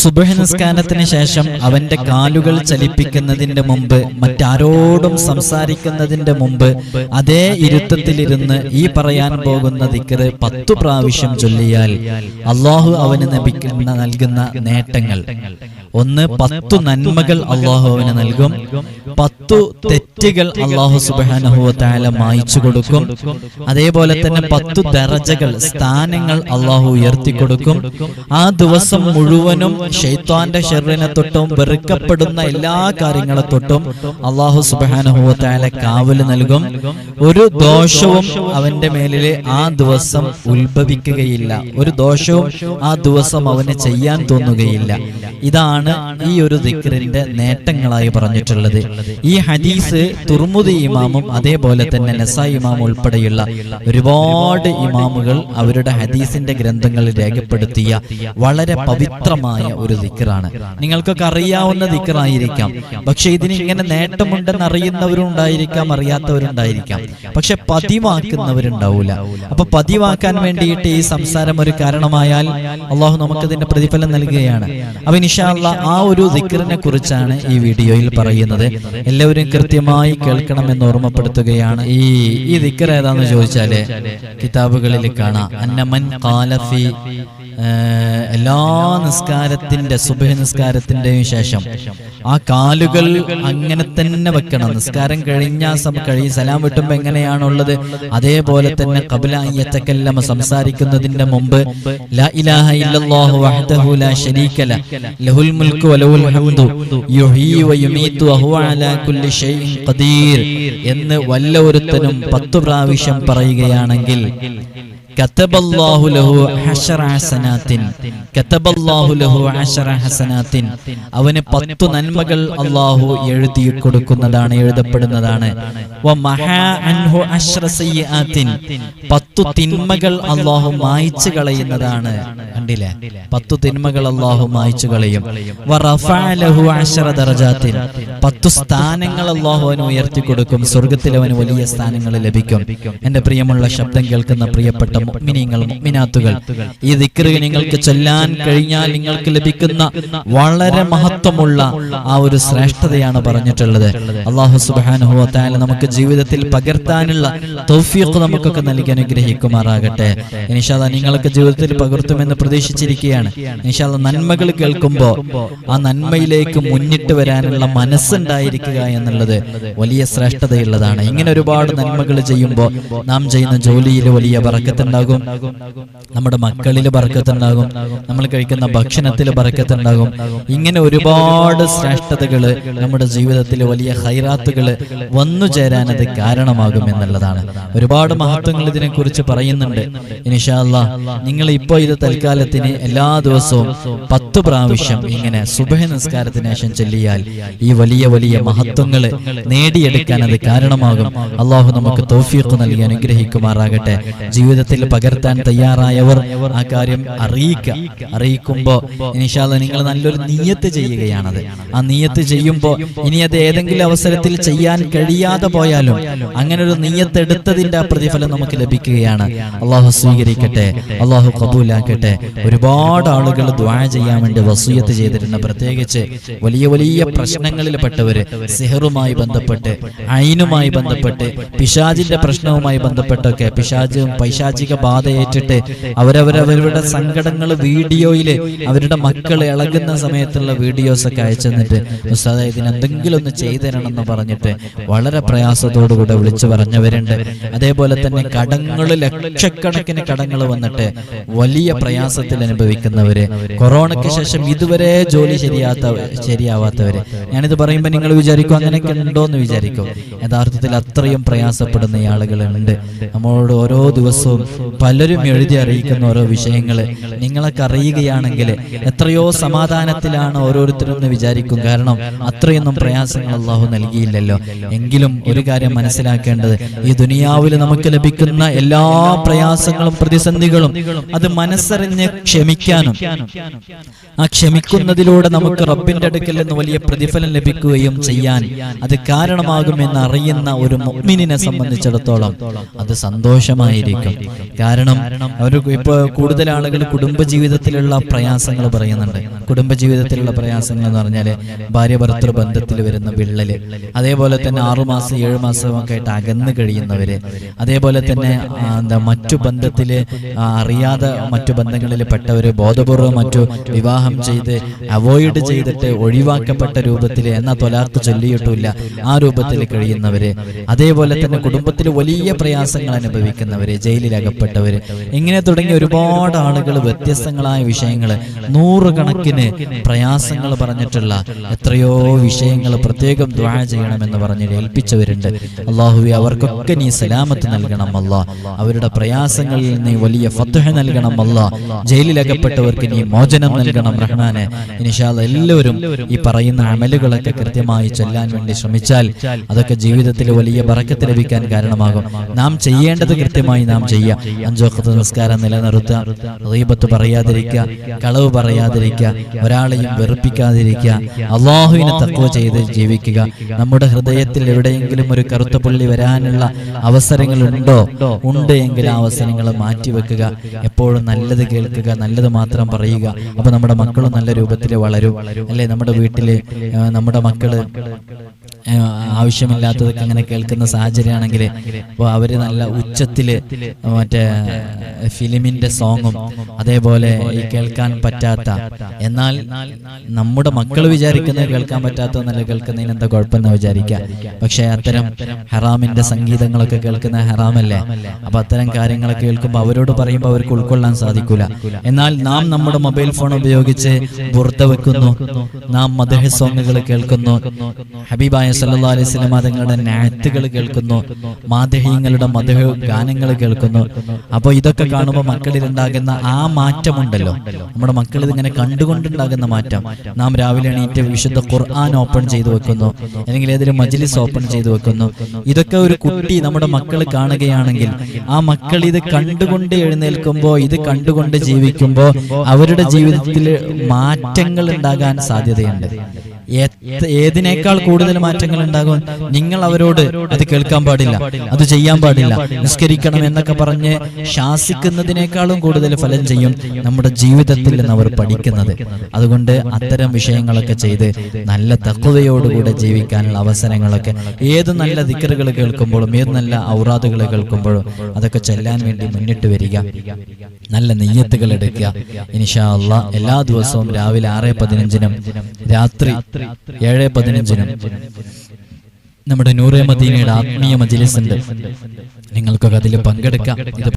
സുബഹ നിസ്കാരത്തിന് ശേഷം അവന്റെ കാലുകൾ ചലിപ്പിക്കുന്നതിന്റെ മുമ്പ് മറ്റാരോടും സംസാരിക്കുന്നതിന്റെ മുമ്പ് അതേ ഇരുത്തത്തിലിരുന്ന് ഈ പറയാൻ പോകുന്ന ദിക്കറ് പത്തു പ്രാവശ്യം ചൊല്ലിയാൽ അള്ളാഹു അവന് ലഭിക്കുന്ന നൽകുന്ന നേട്ടങ്ങൾ. ഒന്ന് പത്തു നന്മകൾ അള്ളാഹു അവന് നൽകും. പത്തു തെറ്റുകൾ അള്ളാഹു സുബാനഹുവത്തായ മായിച്ചു കൊടുക്കും. അതേപോലെ തന്നെ പത്തു ദറജകൾ സ്ഥാനങ്ങൾ അള്ളാഹു ഉയർത്തി കൊടുക്കും. ആ ദിവസം മുഴുവനും ഷെയ്ത്താന്റെ ഷെറിനെ തൊട്ടും വെറുക്കപ്പെടുന്ന എല്ലാ കാര്യങ്ങളെ തൊട്ടും അള്ളാഹു സുബാനഹുവത്തായ കാവൽ നൽകും. ഒരു ദോഷവും അവന്റെ മേലിലെ ആ ദിവസം ഉത്ഭവിക്കുകയില്ല. ഒരു ദോഷവും ആ ദിവസം അവന് ചെയ്യാൻ തോന്നുകയില്ല. ഇതാണ് ഈ ഒരു ദിക്റിന്റെ നേട്ടങ്ങളായി പറഞ്ഞിട്ടുള്ളത്. ഈ ഹദീസ് തുർമുദി ഇമാമും അതേപോലെ തന്നെ നസ ഇമാമും ഉൾപ്പെടെയുള്ള ഒരുപാട് ഇമാമുകൾ അവരുടെ ഹദീസിന്റെ ഗ്രന്ഥങ്ങളിൽ രേഖപ്പെടുത്തിയ വളരെ പവിത്രമായ ഒരു ദിക്റാണ്. നിങ്ങൾക്കൊക്കെ അറിയാവുന്ന ദിക്റായിരിക്കാം. പക്ഷെ ഇതിന് ഇങ്ങനെ നേട്ടമുണ്ടെന്ന് അറിയുന്നവരുണ്ടായിരിക്കാം അറിയാത്തവരുണ്ടായിരിക്കാം. പക്ഷെ പതിവാക്കുന്നവരുണ്ടാവൂല. അപ്പൊ പതിവാക്കാൻ വേണ്ടിയിട്ട് ഈ സംസാരം ഒരു കാരണമായാൽ അള്ളാഹു നമുക്കതിന്റെ പ്രതിഫലം നൽകുകയാണ്. അപ്പൊ നിഷാള്ള ആ ഒരു ദിക്റിനെ കുറിച്ചാണ് ഈ വീഡിയോയിൽ പറയുന്നത്. എല്ലാവരും കൃത്യമായി കേൾക്കണമെന്ന് ഓർമ്മപ്പെടുത്തുകയാണ്. ഈ ഈ ദിക്കർ ഏതാന്ന് ചോദിച്ചാൽ കിതാബുകളിൽ കാണാം. അന്നമൻ കാലഫി എല്ലാ നിസ്കാരത്തിന്റെ സുബഹ നിസ്കാരത്തിന്റെയും ശേഷം ആ കാലുകൾ അങ്ങനെ തന്നെ വെക്കണം. നിസ്കാരം കഴിഞ്ഞ കഴിയും. സലാം വിട്ടുമ്പോ എങ്ങനെയാണുള്ളത്? അതേപോലെ തന്നെ കബിലായത്തക്കല്ലമ സംസാരിക്കുന്നതിന്റെ മുമ്പ് ലാ ഇലാഹ ഇല്ലല്ലാഹു വഹ്ദഹു ലാ ശരീക ലഹുൽ മുൽക്കു വലഹുൽ ഹംദു. യുഹ്യി വയുമീതു വഹുവ അലാ കുല്ലി ഷൈഇൻ ഖദീർ എന്ന് വല്ല ഒരുത്തനും പത്തു പ്രാവശ്യം പറയുകയാണെങ്കിൽ കതബല്ലാഹു ലഹു ഹശറ ഹസനാത്തിൻ കതബല്ലാഹു ലഹു ഹശറ ഹസനാത്തിൻ അവന് പത്തു നന്മകൾ അല്ലാഹു എഴുതി കൊടുക്കുന്നതാണ് എഴുതപ്പെടുന്നതാണ്. വ മഹാ അൻഹു അശ്റ സയ്യിആത്തിൻ പത്തു തിന്മകൾ അല്ലാഹു മായിച്ചു കളയുന്നതാണ്. കണ്ടില്ലേ? പത്തു തിന്മകൾ അല്ലാഹു മായിച്ചു കളയും. വ റഫഅ ലഹു അശ്റ ദറജാത്തിൻ പത്തു സ്ഥാനങ്ങൾ അല്ലാഹു അവന് ഉയർത്തി കൊടുക്കും. സ്വർഗത്തിൽ അവന് വലിയ സ്ഥാനങ്ങൾ ലഭിക്കും. എന്റെ പ്രിയമുള്ള ശബ്ദം കേൾക്കുന്ന പ്രിയപ്പെട്ട മുഅ്മിനാത്തുകൾ ഈ ദിക്റ് നിങ്ങൾക്ക് ചൊല്ലാൻ കഴിഞ്ഞാൽ നിങ്ങൾക്ക് ലഭിക്കുന്ന വളരെ മഹത്വമുള്ള ആ ഒരു ശ്രേഷ്ഠതയാണ് പറഞ്ഞിട്ടുള്ളത്. അള്ളാഹു തആല നമുക്ക് ജീവിതത്തിൽ പകർത്താനുള്ള തൗഫീഖ് നമുക്കൊക്കെ നൽകി അനുഗ്രഹിക്കുമാറാകട്ടെ. നിഷാദ നിങ്ങൾക്ക് ജീവിതത്തിൽ പകർത്തുമെന്ന് പ്രതീക്ഷിച്ചിരിക്കുകയാണ്. നിഷാദ നന്മകൾ കേൾക്കുമ്പോൾ ആ നന്മയിലേക്ക് മുന്നിട്ട് വരാനുള്ള മനസ്സുണ്ടായിരിക്കുക എന്നുള്ളത് വലിയ ശ്രേഷ്ഠതയുള്ളതാണ്. ഇങ്ങനെ ഒരുപാട് നന്മകൾ ചെയ്യുമ്പോൾ നാം ചെയ്യുന്ന ജോലിയിൽ വലിയ ബറക്കത്തുണ്ടാകും നമ്മുടെ മക്കളിൽ ബറക്കത്തുണ്ടാകും നമ്മൾ കഴിക്കുന്ന ഭക്ഷണത്തിൽ ബറക്കത്തുണ്ടാകും ഇങ്ങനെ ഒരുപാട് ശ്രേഷ്ഠതകൾ നമ്മുടെ ജീവിതത്തിൽ വലിയ ഹൈറാത്തുകൾ വന്നു ചേരാൻ അത് കാരണമാകും എന്നുള്ളതാണ്. ഒരുപാട് മഹത്വങ്ങൾ ഇതിനെക്കുറിച്ച് പറയുന്നുണ്ട്. ഇനിഷാല്ല നിങ്ങൾ ഇപ്പോൾ ഇത് തൽക്കാലത്തിന് എല്ലാ ദിവസവും പത്ത് പ്രാവശ്യം ഇങ്ങനെ സുബഹ നിസ്കാരത്തിന് ശേഷം ചൊല്ലിയാൽ ഈ വലിയ വലിയ മഹത്വങ്ങൾ നേടിയെടുക്കാൻ അത് കാരണമാകും. അള്ളാഹു നമുക്ക് തോഫിയൊക്കെ നൽകി അനുഗ്രഹിക്കുമാറാകട്ടെ. ജീവിതത്തിൽ പകർത്താൻ തയ്യാറായവർ ആ കാര്യം അറിയിക്കുക. അറിയിക്കുമ്പോ ഇനിഷാല്ല നിങ്ങൾ നല്ലൊരു നീയത്ത് ചെയ്യുകയാണത്. ആ നീയത്ത് ചെയ്യുമ്പോൾ ഇനി അത് ഏതെങ്കിലും അവസരത്തിൽ ചെയ്യാൻ കഴിയാതെ പോയാലും അങ്ങനെ ഒരു നീയത്ത് എടുത്തതിന്റെ ആ പ്രതിഫലം നമുക്ക് ലഭിക്കുകയാണ്. അള്ളാഹു സ്വീകരിക്കട്ടെ. അള്ളാഹു കബൂലാക്കട്ടെ. ഒരുപാട് ആളുകൾ ദ്വാ ചെയ്യാൻ വേണ്ടി വസൂയത്ത് ചെയ്തിട്ടുണ്ട്. പ്രത്യേകിച്ച് വലിയ വലിയ പ്രശ്നങ്ങളിൽ പെട്ടവര് സിഹറുമായി ബന്ധപ്പെട്ട് അയിനുമായി ബന്ധപ്പെട്ട് പിശാജിന്റെ പ്രശ്നവുമായി ബന്ധപ്പെട്ടൊക്കെ പിശാജും പൈശാചിക ബാധ ഏറ്റിട്ട് അവരവരവരുടെ സങ്കടങ്ങൾ വീഡിയോയിൽ അവരുടെ മക്കൾ ഇളകുന്ന സമയത്തുള്ള വീഡിയോസ് ഒക്കെ അയച്ചു തന്നിട്ട് ഇതിന് എന്തെങ്കിലും ഒന്ന് ചെയ്തു തരണം എന്ന് പറഞ്ഞിട്ട് വളരെ പ്രയാസത്തോടുകൂടെ വിളിച്ചു പറഞ്ഞവരുണ്ട്. അതേപോലെ തന്നെ കടങ്ങൾ ലക്ഷക്കണക്കിന് കടങ്ങൾ വന്നിട്ട് വലിയ പ്രയാസത്തിൽ അനുഭവിക്കുന്നവര് കൊറോണയ്ക്ക് ശേഷം ഇതുവരെ ജോലി ശരിയാത്ത ശരിയാവാത്തവര്. ഞാനിത് പറയുമ്പോൾ നിങ്ങൾ വിചാരിക്കും അങ്ങനെയൊക്കെ ഉണ്ടോ എന്ന് വിചാരിക്കും. യഥാർത്ഥത്തിൽ അത്രയും പ്രയാസപ്പെടുന്ന ആളുകളുണ്ട്. നമ്മളോട് ഓരോ ദിവസവും പലരും എഴുതി അറിയിക്കുന്ന ഓരോ വിഷയങ്ങൾ നിങ്ങളൊക്കെ അറിയുകയാണെങ്കിൽ എത്രയോ സമാധാനത്തിലാണ് ഓരോരുത്തരും എന്ന് വിചാരിക്കും. കാരണം അത്രയൊന്നും പ്രയാസങ്ങൾ അള്ളാഹു നൽകിയില്ലല്ലോ. എങ്കിലും ഒരു കാര്യം മനസ്സിലാക്കേണ്ടത് ഈ ദുനിയാവിൽ നമുക്ക് ലഭിക്കുന്ന എല്ലാ പ്രയാസങ്ങളും പ്രതിസന്ധികളും അത് മനസ്സറിഞ്ഞ് ക്ഷമിക്കാനും ആ ക്ഷമിക്കുന്നതിലൂടെ നമുക്ക് റബ്ബിന്റെ അടുക്കൽ നിന്ന് വലിയ പ്രതിഫലം ലഭിക്കുകയും ചെയ്യാൻ അത് കാരണമാകുമെന്ന് അറിയുന്ന ഒരു മൊമിനിനെ സംബന്ധിച്ചിടത്തോളം അത് സന്തോഷമായിരിക്കും. കാരണം അവർ ഇപ്പോൾ കൂടുതൽ ആളുകൾ കുടുംബജീവിതത്തിലുള്ള പ്രയാസങ്ങൾ പറയുന്നുണ്ട്. കുടുംബജീവിതത്തിലുള്ള പ്രയാസങ്ങൾ എന്ന് പറഞ്ഞാൽ ഭാര്യ ഭർത്തൃ ബന്ധത്തിൽ വരുന്ന വിള്ളൽ. അതേപോലെ തന്നെ ആറുമാസം ഏഴ് മാസമൊക്കെ ആയിട്ട് അകന്ന് കഴിയുന്നവര്. അതേപോലെ തന്നെ എന്താ മറ്റു ബന്ധത്തിൽ അറിയാതെ മറ്റു ബന്ധങ്ങളിൽ പെട്ടവര് ബോധപൂർവം മറ്റു വിവാഹം ചെയ്ത് അവോയ്ഡ് ചെയ്തിട്ട് ഒഴിവാക്കപ്പെട്ട രൂപത്തിൽ എന്നാ തൊലാർത്ത് ചൊല്ലിയിട്ടില്ല ആ രൂപത്തിൽ കഴിയുന്നവര്. അതേപോലെ തന്നെ കുടുംബത്തിൽ വലിയ പ്രയാസങ്ങൾ അനുഭവിക്കുന്നവര് ജയിലിലകപ്പെട്ടവര് ഇങ്ങനെ തുടങ്ങി ഒരുപാട് ആളുകൾ വ്യത്യസ്തങ്ങളായ വിഷയങ്ങൾ നൂറുകണക്കിന് പ്രയാസങ്ങൾ പറഞ്ഞിട്ടുള്ള എത്രയോ വിഷയങ്ങൾ പ്രത്യേകം ദ്വാ ചെയ്യണമെന്ന് പറഞ്ഞ് ഏൽപ്പിച്ചവരുണ്ട്. അള്ളാഹുവെ അവർക്കൊക്കെ നീ സലാമത്ത് നൽകണം അല്ല അവരുടെ പ്രയാസങ്ങളിൽ നീ വലിയ ഫത്തുഹ നൽകണം അല്ല ജയിലിലകപ്പെട്ടവർക്ക് നീ മോചനം നൽകണം റഹ്മാന്. ഇനിഷാദ് എല്ലാവരും ഈ പറയുന്ന അമലുകളൊക്കെ കൃത്യമായി ചൊല്ലാൻ വേണ്ടി ശ്രമിച്ചാൽ അതൊക്കെ ജീവിതത്തിൽ വലിയ ബറക്കത്ത് ലഭിക്കാൻ കാരണമാകും. നാം ചെയ്യേണ്ടത് കൃത്യമായി നാം ചെയ്യുക അഞ്ചോക്കത്ത് നിസ്കാരം നിലനിർത്തുക. റീബത്ത് പറയാതിരിക്കുക. കളവ് പറയാതിരിക്കുക. ഒരാളെയും വെറുപ്പിക്കാതിരിക്കുക. അള്ളാഹുവിനെ തക്കുവ ചെയ്ത് ജീവിക്കുക. നമ്മുടെ ഹൃദയത്തിൽ എവിടെയെങ്കിലും ഒരു കറുത്ത പുള്ളി വരാനുള്ള അവസരങ്ങൾ ഉണ്ടോ ഉണ്ട് എങ്കിൽ ആ അവസരങ്ങൾ മാറ്റിവെക്കുക. എപ്പോഴും നല്ലത് കേൾക്കുക. നല്ലത് മാത്രം പറയുക. അപ്പൊ നമ്മുടെ മക്കളും നല്ല രൂപത്തിൽ വളരും. അല്ലെ? നമ്മുടെ വീട്ടിൽ നമ്മുടെ മക്കൾ ആവശ്യമില്ലാത്തതൊക്കെ അങ്ങനെ കേൾക്കുന്ന സാഹചര്യമാണെങ്കിൽ അപ്പോൾ അവർ നല്ല ഉച്ചത്തിൽ മറ്റേ ഫിലിമിന്റെ സോങ്ങും അതേപോലെ ഈ കേൾക്കാൻ പറ്റാത്ത എന്നാൽ നമ്മുടെ മക്കൾ വിചാരിക്കുന്നത് കേൾക്കാൻ പറ്റാത്ത നല്ല കേൾക്കുന്നതിന് എന്താ കുഴപ്പമെന്ന് വിചാരിക്കാം പക്ഷേ അത്തരം ഹറാമിന്റെ സംഗീതങ്ങളൊക്കെ കേൾക്കുന്ന ഹറാമല്ലേ? അപ്പോൾ അത്തരം കാര്യങ്ങളൊക്കെ കേൾക്കുമ്പോൾ അവരോട് പറയുമ്പോൾ അവർക്ക് ഉൾക്കൊള്ളാൻ സാധിക്കില്ല എന്നാൽ നാം നമ്മുടെ മൊബൈൽ ഫോൺ ഉപയോഗിച്ച് പുറത്ത് വെക്കുന്നു നാം മദഹ സോങ്ങുകൾ കേൾക്കുന്നു. ഹബീബായ സല്ലല്ലാഹു അലൈഹി വസല്ലം തങ്ങളുടെ നാറ്റുകൾ കേൾക്കുന്നു മാതഹീങ്ങളുടെ മധു ഗാനങ്ങൾ കേൾക്കുന്നു. അപ്പോൾ ഇതൊക്കെ കാണുമ്പോൾ മക്കളിൽ ഉണ്ടാകുന്ന ആ മാറ്റമുണ്ടല്ലോ. നമ്മുടെ മക്കൾ ഇതിങ്ങനെ കണ്ടുകൊണ്ടുണ്ടാകുന്ന മാറ്റം. നാം രാവിലെ എണീറ്റ് വിശുദ്ധ ഖുർആൻ ഓപ്പൺ ചെയ്തു വെക്കുന്നു അല്ലെങ്കിൽ ഏതൊരു മജ്ലിസ് ഓപ്പൺ ചെയ്തു വെക്കുന്നു. ഇതൊക്കെ ഒരു കുട്ടി നമ്മുടെ മക്കൾ കാണുകയാണെങ്കിൽ ആ മക്കൾ ഇത് കണ്ടുകൊണ്ട് എഴുന്നേൽക്കുമ്പോൾ ഇത് കണ്ടുകൊണ്ട് ജീവിക്കുമ്പോൾ അവരുടെ ജീവിതത്തിൽ മാറ്റങ്ങൾ ഉണ്ടാകാൻ സാധ്യതയുണ്ട്. ഏതിനേക്കാൾ കൂടുതൽ മാറ്റങ്ങൾ ഉണ്ടാകും? നിങ്ങൾ അവരോട് അത് കേൾക്കാൻ പാടില്ല. അത് ചെയ്യാൻ പാടില്ല. നിസ്കരിക്കണം എന്നൊക്കെ പറഞ്ഞ് ശാസിക്കുന്നതിനേക്കാളും കൂടുതൽ ഫലം ചെയ്യും നമ്മുടെ ജീവിതത്തിൽ നിന്ന് അവർ പഠിക്കുന്നത്. അതുകൊണ്ട് അത്തരം വിഷയങ്ങളൊക്കെ ചെയ്ത് നല്ല തക്കുതയോടുകൂടെ ജീവിക്കാനുള്ള അവസരങ്ങളൊക്കെ ഏത് നല്ല ദിക്കറുകൾ കേൾക്കുമ്പോഴും ഏത് നല്ല ഔറാദുകൾ കേൾക്കുമ്പോഴും അതൊക്കെ ചെല്ലാൻ വേണ്ടി മുന്നിട്ട് വരിക. നല്ല നെയ്യത്തുകൾ എടുക്കുക. ഇനിഷാ അള്ളാ എല്ലാ ദിവസവും രാവിലെ ആറ് പതിനഞ്ചിനും രാത്രി ഏഴ് പതിനഞ്ചിനും നമ്മുടെ നൂറേ മദീനയുടെ ആത്മീയ മജിലിസ് ഉണ്ട് നിങ്ങൾക്കൊക്കെ അതിൽ പങ്കെടുക്കാം. ഇത്